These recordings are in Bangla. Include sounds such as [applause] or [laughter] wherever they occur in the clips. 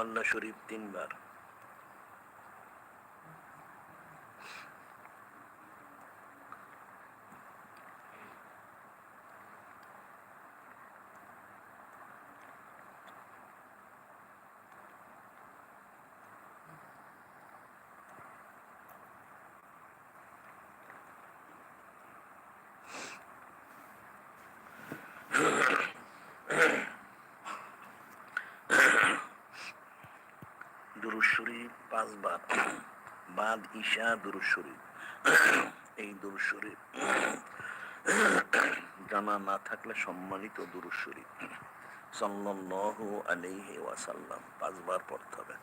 পাল্লা শরীফ তিনবার। শরীফ বাদ ঈশা দুরুদ শরীফ। এই দুরুদ শরীফ জানা না থাকলে সম্মানিত দুরুদ শরীফ। সাল্লাল্লাহু আলাইহি ওয়াসাল্লাম, পাঁচবার পড়তে হবে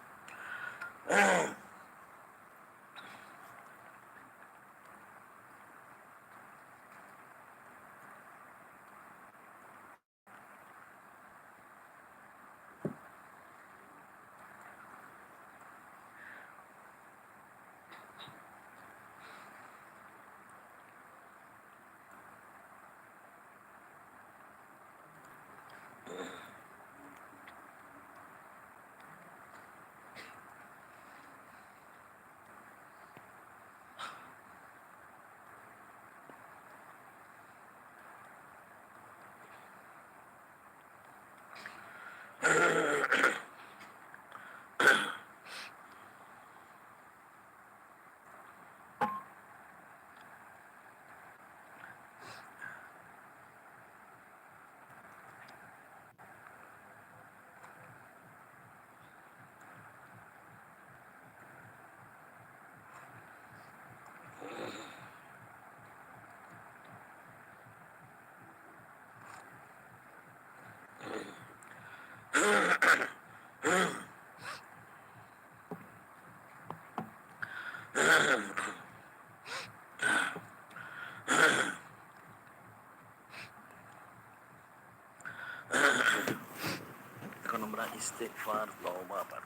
এখন আমরা ইস্তেকফার তওবা পাঠ।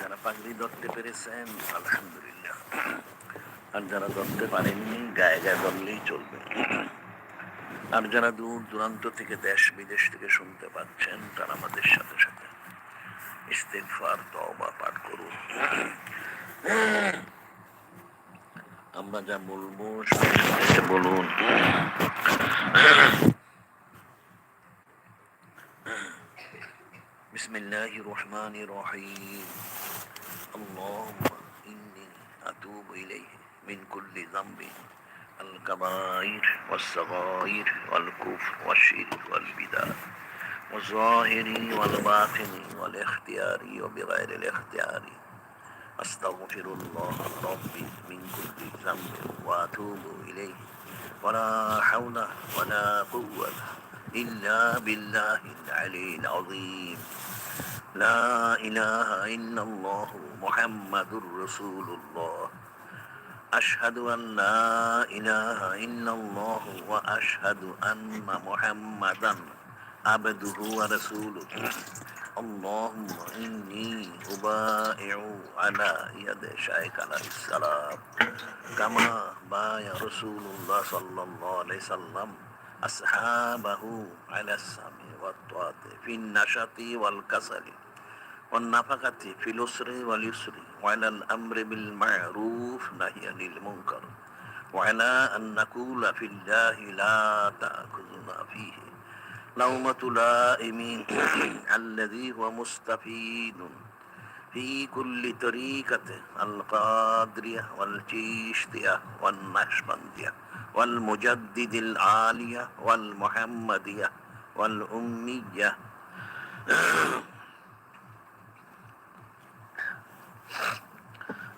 যারা পাগড়ি ধরতে পেরেছেন, আলহামদুলিল্লাহ। আর যারা ধরতে পারেননি, গায়ে গায়ে ধরলেই চলবে। আর যারা দূর দূরান্ত থেকে দেশ বিদেশ থেকে শুনতে পাচ্ছেন, তারা আমাদের সাথে সাথে ইস্তেকফার তওবা পাঠ করুন। আমরা যা বলব সাথে বলুন। بسم الله الرحمن الرحيم. اللهم إني أتوب إليه من كل ذنب. الكبائر والصغائر والكفر والشرك والبدع. والظاهر والباطن والاختيار وبغير الاختيار. أستغفر الله ربي من كل ذنب وأتوب إليه. ولا حول ولا قوة إلا بالله العلي العظيم. لا إله إلا الله محمد رسول الله. أشهد أن لا إله إلا الله وأشهد أن محمدا عبده ورسوله. اللهم إني أبائع على يد شيخ عليه السلام. كما بايع رسول الله صلى الله عليه وسلم أصحابه على السمع والطاعة في النشاط والكسل. والنفقة في الأسر واليسر وعلى الأمر بالمعروف نهي عن المنكر وعلى أن نقول في الله لا تأخذنا فيه. لومة لائم [clears throat] الذي هو مستفيد في كل طريقة القادرية والجيشتية والنشبندية والمجدد العالية والمحمدية والأمية [clears throat]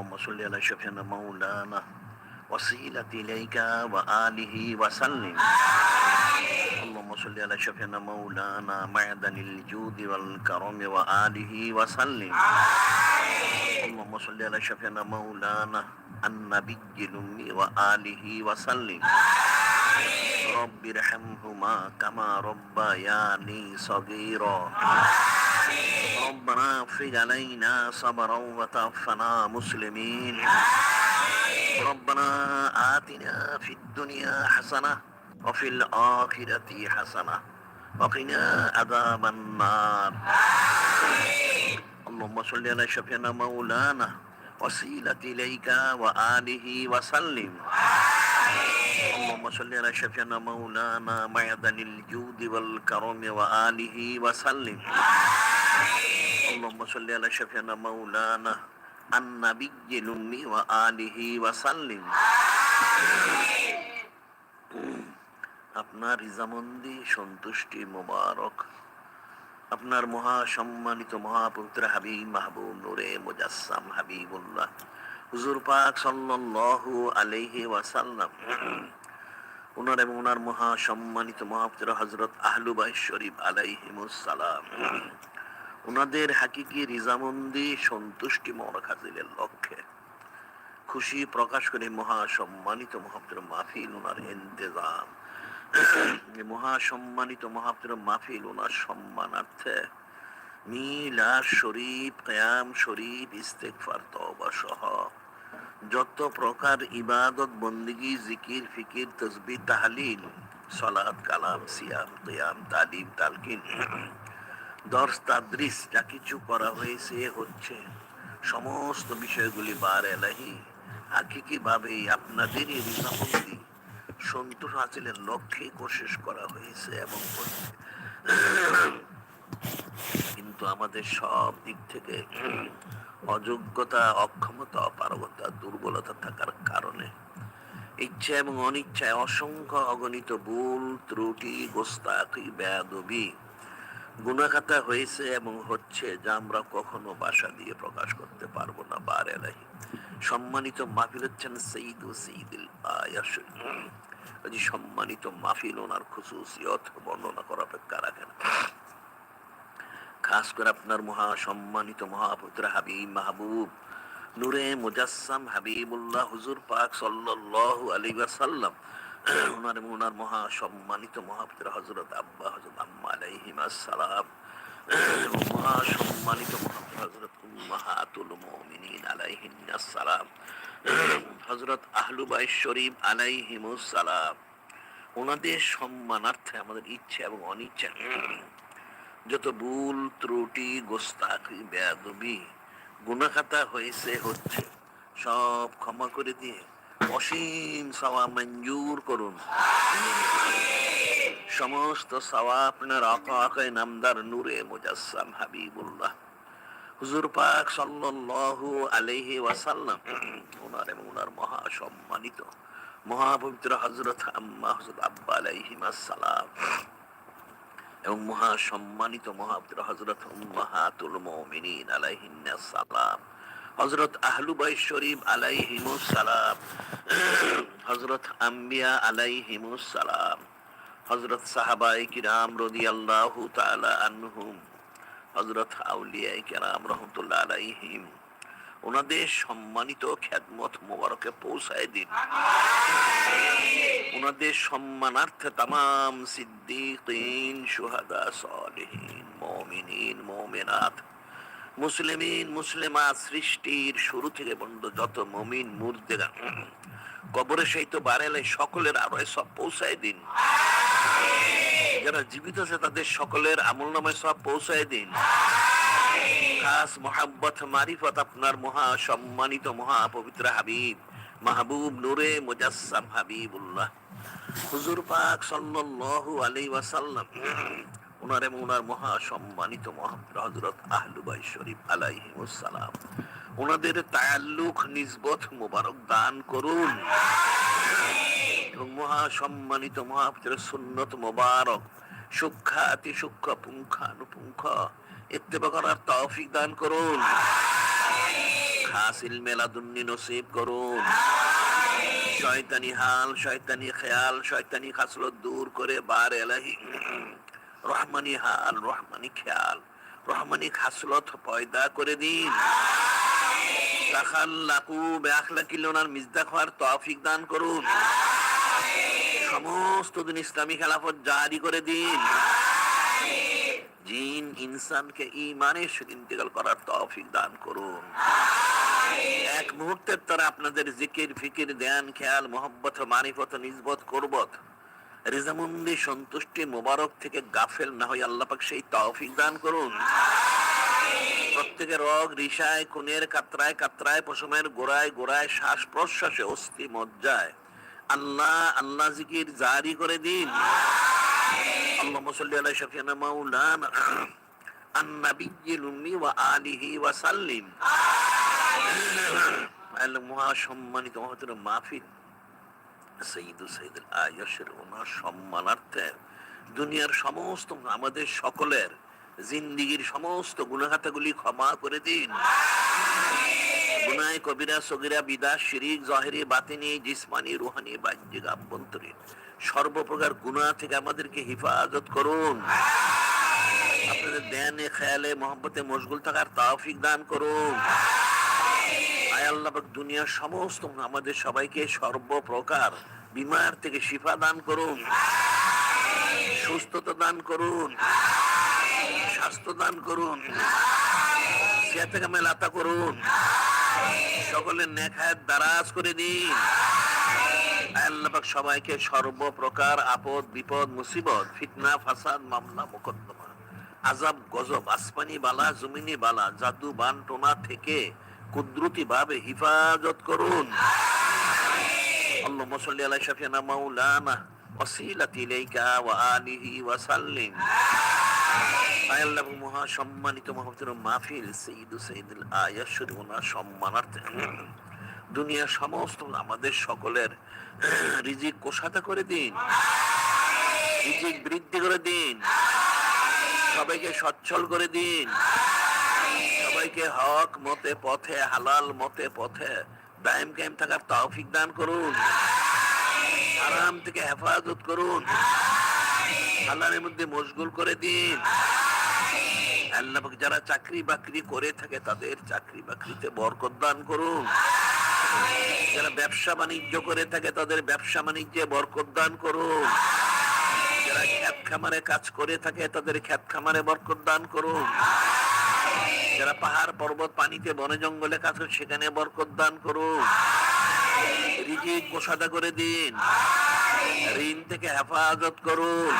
اللهم صل على شفينا مولانا وسيلة إليك وآله وسلم. اللهم صل على شفينا مولانا معدن الجود والكرم وآله وسلم. اللهم صل على شفينا مولانا النبي الأمي وآله وسلم. رب ارحمهما كما ربياني صغيرا. ربنا افرج علينا صبرا وتوفنا مسلمين. ربنا آتنا في الدنيا حسنة وفي الآخرة حسنة. وقنا عذاب النار. اللهم صل على شفينا مولانا وسيلة إليك وآله وسلم. اللهم صل على شفينا مولانا معدن الجود والكرم وآله وسلم. اللهم صل على شفينا مولانا النبي الأمي وآله وسلم আপনার রিজামন্দি সন্তুষ্টি মোবারক আপনার মহা সম্মানিত মহাপুত্র হাবিব মাহবুব নূরে মুজাসসাম হাবিবুল্লাহ হুজুর পাক সাল্লাল্লাহু আলাইহি ওয়াসাল্লাম ওনার এবং ওনার মহা সম্মানিত মহাপুত্র হজরত আহলুবাই শরীফ আলাইহিমুস সালাম ওনাদের হাকিকি রিজামন্দি সন্তুষ্টি মরক হাজিরের লক্ষ্যে। খুশি প্রকাশ করে মহা সম্মানিত মহাপুত্র মাহফিল ওনার ইন্তেজাম। এই মহা সম্মানিত মহাপুত্র মাহফিল ওনার সম্মানার্থে মিলাদ শরীফ, কয়াম শরীফ ইস্তেকফার তওবা সহ যত প্রকার ইবাদত, বন্দিগি, জিকির, ফিকির, তসবি, তাহলিল সলাদ কালাম, সিয়াম, কিয়াম, তালিম, তালকিন দর্শ যা কিছু করা হয়েছে হচ্ছে। সমস্ত বিষয়গুলি বার এলাহি। আপনাদেরই সন্তোষ হাসিলের লক্ষ্যে করা হয়েছে এবং কিন্তু আমাদের সব দিক থেকে অযোগ্যতা, অক্ষমতা অপারগতা দুর্বলতা থাকার কারণে ইচ্ছা এবং অনিচ্ছায় অসংখ্য অগণিত ভুল, ত্রুটি গোস্তাকি বেয়াদবি গুণাখাতা হয়েছে এবং হচ্ছে যা আমরা কখনো বাসা দিয়ে প্রকাশ করতে পারব না, বার এলাহি সম্মানিত মাহফিল হচ্ছেন সঈদ ও সঈদুল আয়াসুল। সম্মানিত মাহফিল ওনার খুশুসিয়ত বর্ণনা করা অপেক্ষা রাখে না খাস করে আপনার মহা সম্মানিত মহাপুত্র হাবিব মাহবুব, নূরে মুজাসসাম হাবিবুল্লাহ হুজুর পাক সাল্লাল্লাহু আলাইহি ওয়াসাল্লাম। ওনার এবং মহা সম্মানিত হযরত আব্বা, হযরত আম্মা আলাইহিম আসসালাম মহা সম্মানিত হযরত উম্মাহাতুল মুমিনিন আসসালাম বাইত শরীফ ওনাদের সম্মানার্থে আমাদের ইচ্ছা এবং অনিচ্ছা যত ভুল ত্রুটি গোস্তাকি বেয়াদবি গুণাখাতা হয়েছে, হচ্ছে, সব ক্ষমা করে দিয়ে অসীম সাওয়া মঞ্জুর করুন। সমস্ত সাওয়া আপনার আকাকায় নামদার নূরে মুজাসসাম হাবিবুল্লাহ। হুজুর পাক সাল্লাল্লাহু আলাইহি ওয়াসাল্লাম ওনার এবং ওনার মহা সম্মানিত মহাপবিত্র হযরত আম্মা হযরত আব্বা আলাইহিম আসসালাম এবং মহা সম্মানিত মহাপুত্র হজরত উম্মাহাতুল মুমিনিন আলাইহিন্নাস সালাম। হজরত আহলুবাই শরীফ আলাইহিমুস সালাম। হজরত আম্বিয়া আলাইহিমুস সালাম। হজরত সাহাবাই কিরাম রাদিয়াল্লাহু তাআলা আনহুম। হজরত আউলিয়া কিরাম রহমতুল্লাহ আলাইহিম। ওনাদের সম্মানিত খ্যাতমত মোবারকে পৌঁছায় দিন। ওনাদের সম্মানার্থে তাম সিদ্দিকিন সুহাদা সালেহিন মমিনিন মমিনাত মুসলিমিন মুসলিমা সৃষ্টির শুরু থেকে বন্ধ যত মমিন মুর্দেরা কবরে সেই তো বাড়ালে সকলের আরও সব পৌঁছায় দিন। যারা জীবিত আছে তাদের সকলের আমল নামে সব পৌঁছায় দিন। খাস মোহাম্মত মারিফত আপনার মহা সম্মানিত মহা পবিত্র হাবিব মাহবুব নূরে মুজাসসাম হাবিবুল্লাহ। হুজুর পাক সাল্লাল্লাহু আলাইহি ওয়াসাল্লাম ওনার এবং ওনার মহা সম্মানিত মহাপুত্র হযরত আহলুবাই শরীফ আলাইহিমুস সালাম ওনাদের তায়াল্লুক নিজবত মোবারক দান করুন। এবং মহা সম্মানিত মহাপুত্র সুন্নত মোবারক সূক্ষাতি সূক্ষ্ম পুঙ্খানুপুঙ্খ ইত্তেবা করার তৌফিক দান করুন। খাস ইলমে লাদুন্নি নসিব করুন। শয়তানি হাল, শয়তানি খেয়াল, শয়তানি খাসলত দূর করে বার এলাহি রহমানি হাল, রহমানি খেয়াল, রহমানি খাসলত পয়দা করে দিন। তাখাল্লাকু বেআখলাকিল ওনার মিজদা হওয়ার দান করুন। সমস্ত দিন ইসলামী খেলাফত জারি করে দিন। জিন ইনসানকে ইমানের ইন্তেকাল করার তৌফিক দান করুন। এক মুহূর্তের তারা আপনাদের জিকির ফিকির, ধ্যান, খেয়াল, মোহব্বত, মারিফত নিজবত করবত রেজামন্দি সন্তুষ্টি মোবারক থেকে গাফেল না হয় আল্লাহ পাক সেই তৌফিক দান করুন। প্রত্যেকের রগ রিসায়, খুনের কাতরায় কাতরায়, পশমের গোড়ায় গোড়ায় শ্বাস প্রশ্বাসে অস্থি মজ্জায়। আল্লাহ আল্লাহ জিকির জারি করে দিন। আল্লাহ মুসল্লি আলাই শফিয়ানা মাওলানা আন্নাবিয়্যিল উম্মি ওয়া সম্মানার্থে দুনিয়ার সমস্ত, আমাদের সকলের জিন্দিগির সমস্ত গুণাখাতাগুলি ক্ষমা করে দিন। গুনায় কবিরা, সগিরা, বিদা, শিরিক, জহেরি, বাতিনি, জিসমানি, রুহানি, বাহ্যিক, আভ্যন্তরীণ। সর্বপ্রকার গুনাহ থেকে আমাদেরকে হেফাজত করুন। আপনাদের ধ্যানে, খেয়ালে, মোহব্বতে মশগুল থাকার তৌফিক দান করুন। আল্লাহ দুনিয়ার সমস্ত আমাদের সবাইকে সর্বপ্রকার বিমার থেকে শিফা দান করুন। সুস্থতা দান করুন। স্বাস্থ্য দান করুন। সিয়াতে কামেলাতা করুন। সকলের নেখায় দারাজ করে দিন। আয় সবাইকে সর্বপ্রকার আপদ, বিপদ, মুসিবত, ফিতনা, ফাসাদ, মামলা, মোকদ্দমা আজাব গজব, আসমানি বালা, জমিনি বালা, জাদু, বান, টোনা থেকে কুদরতি ভাবে হিফাজত করুন। দুনিয়ার সমস্ত আমাদের সকলের রিজিক কোষাতা করে দিন। রিজিক বৃদ্ধি করে দিন। সবাইকে সচ্ছল করে দিন। সবাইকে হক মতে পথে, হালাল মতে পথে। দায়েম কায়েম থাকার তৌফিক দান করুন। আরাম থেকে হেফাজত করুন। হালালের মধ্যে মশগুল করে দিন। আল্লাহ যারা চাকরি বাকরি করে থাকে, তাদের চাকরি বাকরিতে বরকত দান করুন। যারা ব্যবসা বাণিজ্য করে থাকে, তাদের ব্যবসা বাণিজ্যে বরকত দান করুন। যারা খ্যাত খামারে কাজ করে থাকে, তাদের খ্যাত খামারে বরকত দান করুন। যারা পাহাড়, পর্বত, পানিতে বনে জঙ্গলে কাজ করে, সেখানে বরকত দান করুন। রিজিক কোষাদা করে দিন। ঋণ থেকে হেফাজত করুন।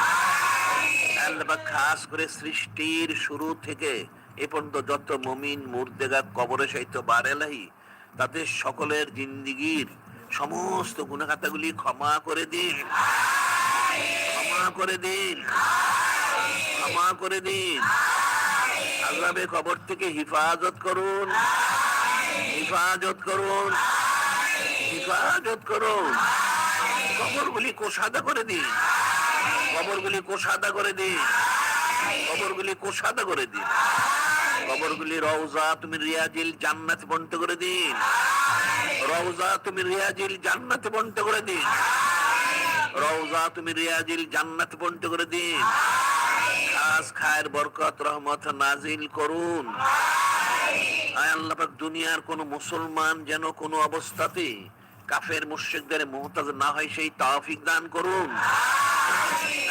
খাস করে সৃষ্টির শুরু থেকে এ পর্যন্ত যত মমিন মুর্দেগা কবরে সহিত বারেলাহি তাদের সকলের জিন্দিগির সমস্ত গুণাখাতাগুলি ক্ষমা করে দিন। ক্ষমা করে দিন। ক্ষমা করে দিন। আল্লাহে কবর থেকে হিফাজত করুন। হিফাজত করুন। হিফাজত করুন। কবরগুলি কোষাদা করে দিন। কবরগুলি কোষাদা করে দিন। কবরগুলি কোষাদা করে দিন। কবরগুলি রওজা তুমি রিয়াজিল জান্নাত বন্ট করে দিন। রওজা তুমি রিয়াজিল জান্নাত বন্ট করে দিন। রওজা তুমি রিয়াজিল জান্নাত বন্ট করে দিন। খাস খায়ের বরকত রহমত নাজিল করুন আয় আল্লাহ পাক দুনিয়ার কোন মুসলমান যেন কোনো অবস্থাতে কাফের মুশরিকদের মুহতাজ না হয় সেই তৌফিক দান করুন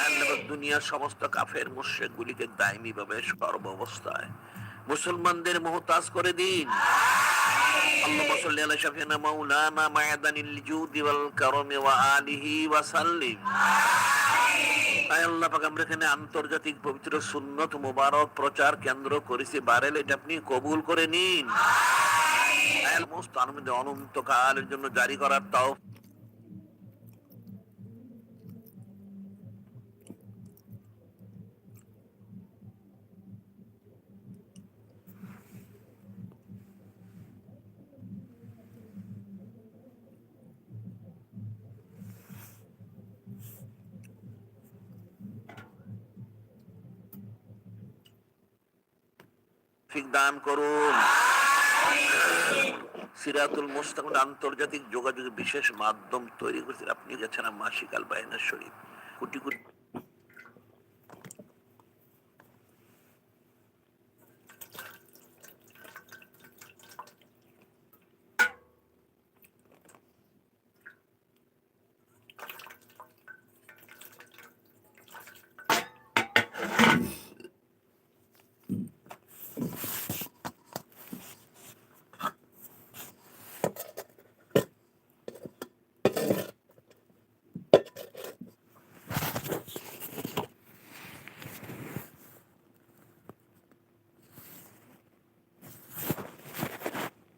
আল্লাহ পাক দুনিয়ার সমস্ত কাফের মুশরিক গুলিকে দায়মি ভাবে সর্ব অবস্থায় মুসলমানদের মুহতাজ করে দিন اللهم صل على شفيعنا مولانا معدن الجود والكرم وآله وسلم আয় আল্লাহ পাক আমরা এখানে আন্তর্জাতিক পবিত্র সুন্নত মুবারক প্রচার কেন্দ্র করেছি। বারেল এটা আপনি কবুল করে নিন। অনন্তকালের জন্য জারি করার তাও তৌফিক দান করুন। সিরাতুল মুস্তাক আন্তর্জাতিক যোগাযোগের বিশেষ মাধ্যম তৈরি করেছেন। আপনি গেছেন মাসিক আল বায়না শরীফ। কোটি কোটি